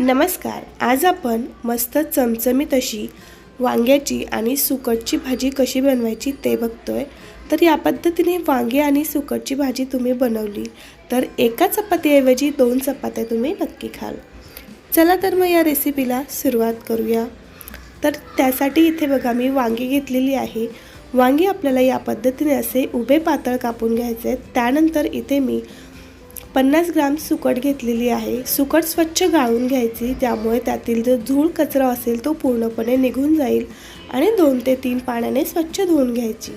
नमस्कार आज आपण मस्त चमचमीत अशी वांग्याची आणि सुकटची भाजी कशी बनवायची ते बघतोय. तर या पद्धतीने वांगे आणि सुकटची भाजी तुम्ही बनवली. तर एका चपातीऐवजी दोन चपात्या तुम्ही नक्की खाल. चला तर मग या रेसिपीला सुरुवात करूया. तर त्यासाठी इथे बघा मी वांगी घेतलेली आहे. वांगी आपल्याला या पद्धतीने असे उभे पातळ कापून घ्यायचे आहेत. त्यानंतर इथे मी पन्नास ग्राम सुकट घेतलेली आहे. सुकट स्वच्छ गाळून घ्यायची त्यामुळे त्यातील जो धूळ कचरा असेल तो पूर्णपणे निघून जाईल आणि दोन ते तीन पाण्याने स्वच्छ धुवून घ्यायची.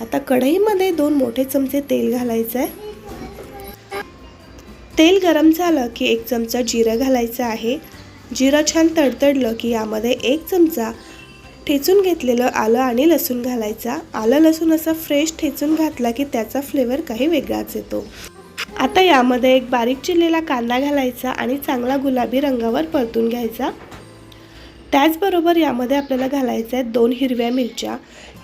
आता कढईमध्ये दोन मोठे चमचे तेल घालायचं आहे तेल गरम झालं की एक चमचा जिरं घालायचं आहे. जिरं छान तडतडलं की यामध्ये एक चमचा ठेचून घेतलेलं आलं आणि लसूण घालायचा. आलं लसूण असं फ्रेश ठेचून घातला की त्याचा फ्लेवर काही वेगळाच येतो. आता यामध्ये एक बारीक चिरलेला कांदा घालायचा आणि चांगला गुलाबी रंगावर परतून घ्यायचा. त्याचबरोबर यामध्ये आपल्याला घालायचं आहे दोन हिरव्या मिरच्या.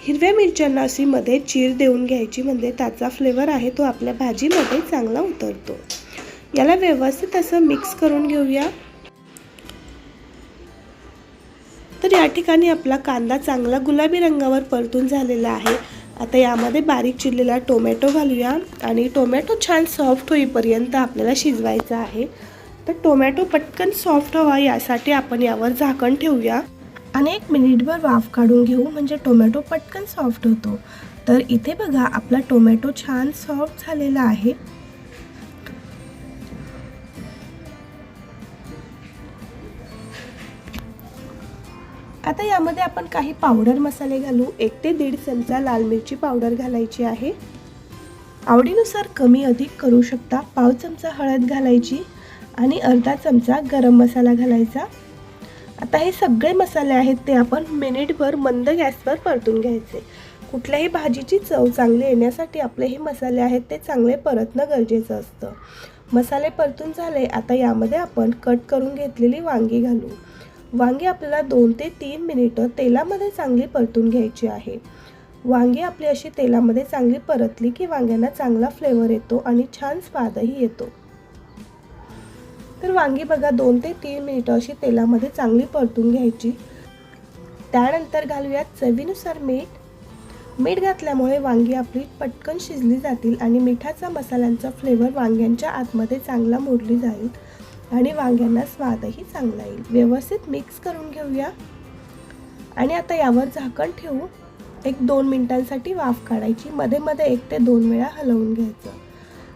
हिरव्या मिरच्यांना अशी मध्ये चीर देऊन घ्यायची म्हणजे त्याचा फ्लेवर आहे तो आपल्या भाजीमध्ये चांगला उतरतो. याला व्यवस्थित असं मिक्स करून घेऊया. तर या ठिकाणी आपला कांदा चांगला गुलाबी रंगावर परतून झालेला आहे. आता यामध्ये बारीक चिरलेला टोमॅटो घालूया. आणि टोमॅटो छान सॉफ्ट होईपर्यंत आपल्याला शिजवायचा आहे. तर टोमॅटो पटकन सॉफ्ट हवा यासाठी आपण यावर झाकण ठेवूया. आणि एक मिनिटभर वाफ काढून घेऊ म्हणजे टोमॅटो पटकन सॉफ्ट होतो. तर इथे बघा आपला टोमॅटो छान सॉफ्ट झालेला आहे. आता यामध्ये आपण काही पावडर मसाले घालू. एक ते दीड चमचा लाल मिरची पावडर घालायची आहे. आवडीनुसार कमी अधिक करू शकता. पाव चमचा हळद घालायची आणि अर्धा चमचा गरम मसाला घालायचा. आता हे सगळे मसाले आहेत ते आपण मिनिटभर मंद गॅसवर परतून घ्यायचे. कुठल्याही भाजीची चव चांगली येण्यासाठी आपले हे मसाले आहेत ते चांगले परतणं गरजेचं असतं. मसाले परतून झाले आता यामध्ये आपण कट करून घेतलेली वांगी घालू. वांगी आपल्याला दोन ते तीन मिनिटं तेलामध्ये चांगली परतून घ्यायची आहे. वांगी आपली अशी तेलामध्ये चांगली परतली की वांग्यांना चांगला फ्लेवर येतो आणि छान स्वादही येतो. तर वांगी बघा दोन ते तीन मिनिटं अशी तेलामध्ये चांगली परतून घ्यायची. त्यानंतर घालूयात चवीनुसार मीठ. मीठ घातल्यामुळे वांगी आपली पटकन शिजली जातील आणि मिठाचा मसाल्यांचा फ्लेवर वांग्यांच्या आतमध्ये चांगला मोडली जाईल. आणि वांग्यांना स्वादही चांगला येईल. व्यवस्थित मिक्स करून घेऊया. आणि आता यावर झाकण ठेवू एक दोन मिनटांसाठी वाफ काढायची. मध्ये मध्ये एक ते दोन वेळा हलवून घ्यायचं.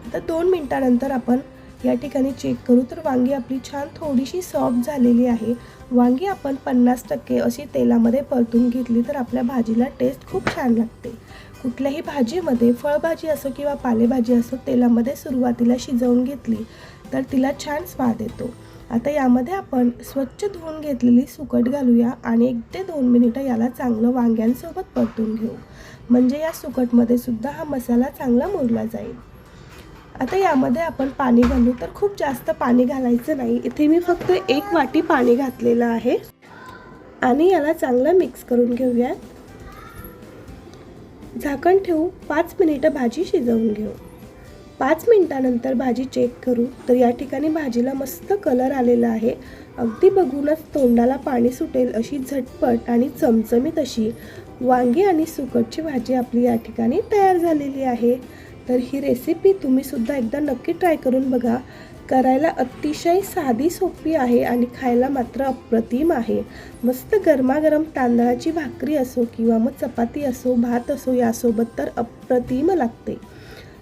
आता दोन मिनटानंतर आपण या ठिकाणी चेक करू. तर वांगी आपली छान थोडीशी सॉफ्ट झालेली आहे. वांगी आपण पन्नास टक्के अशी तेलामध्ये परतून घेतली तर आपल्या भाजीला टेस्ट खूप छान लागते. कुठल्याही भाजीमध्ये फळभाजी असो किंवा पालेभाजी असो तेलामध्ये सुरुवातीला शिजवून घेतली तर तिला छान स्वाद येतो. आता यामध्ये आपण स्वच्छ धुवून घेतलेली सुकट घालूया आणि एक ते दोन मिनिटं याला चांगलं वांग्यांसोबत परतून घेऊ. म्हणजे या सुकटमध्ये सुद्धा हा मसाला चांगला मुरला जाईल. आता यामध्ये आपण पाणी घालू. तर खूप जास्त पाणी घालायचं नाही. इथे मी फक्त एक वाटी पाणी घातलेलं आहे. आणि याला चांगलं मिक्स करून घेऊया झाकण ठेवू पाच मिनिटं भाजी शिजवून घेऊ. पाच मिनटानंतर भाजी चेक करू. तर या ठिकाणी भाजीला मस्त कलर आलेला आहे. अगदी बघूनच तोंडाला पाणी सुटेल अशी झटपट आणि चमचमीत अशी वांगी आणि सुकटची भाजी आपली या ठिकाणी तयार झालेली आहे. तर ही रेसिपी तुम्हीसुद्धा एकदा नक्की ट्राय करून बघा. करायला अतिशय साधी सोपी आहे आणि खायला मात्र अप्रतिम आहे. मस्त गरमागरम तांदळाची भाकरी असो किंवा मग चपाती असो भात असो यासोबत तर अप्रतिम लागते.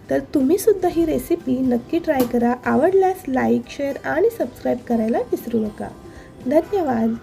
तर तुम्हीसुद्धा ही रेसिपी नक्की ट्राय करा. आवडल्यास लाईक शेअर आणि सबस्क्राईब करायला विसरू नका. धन्यवाद.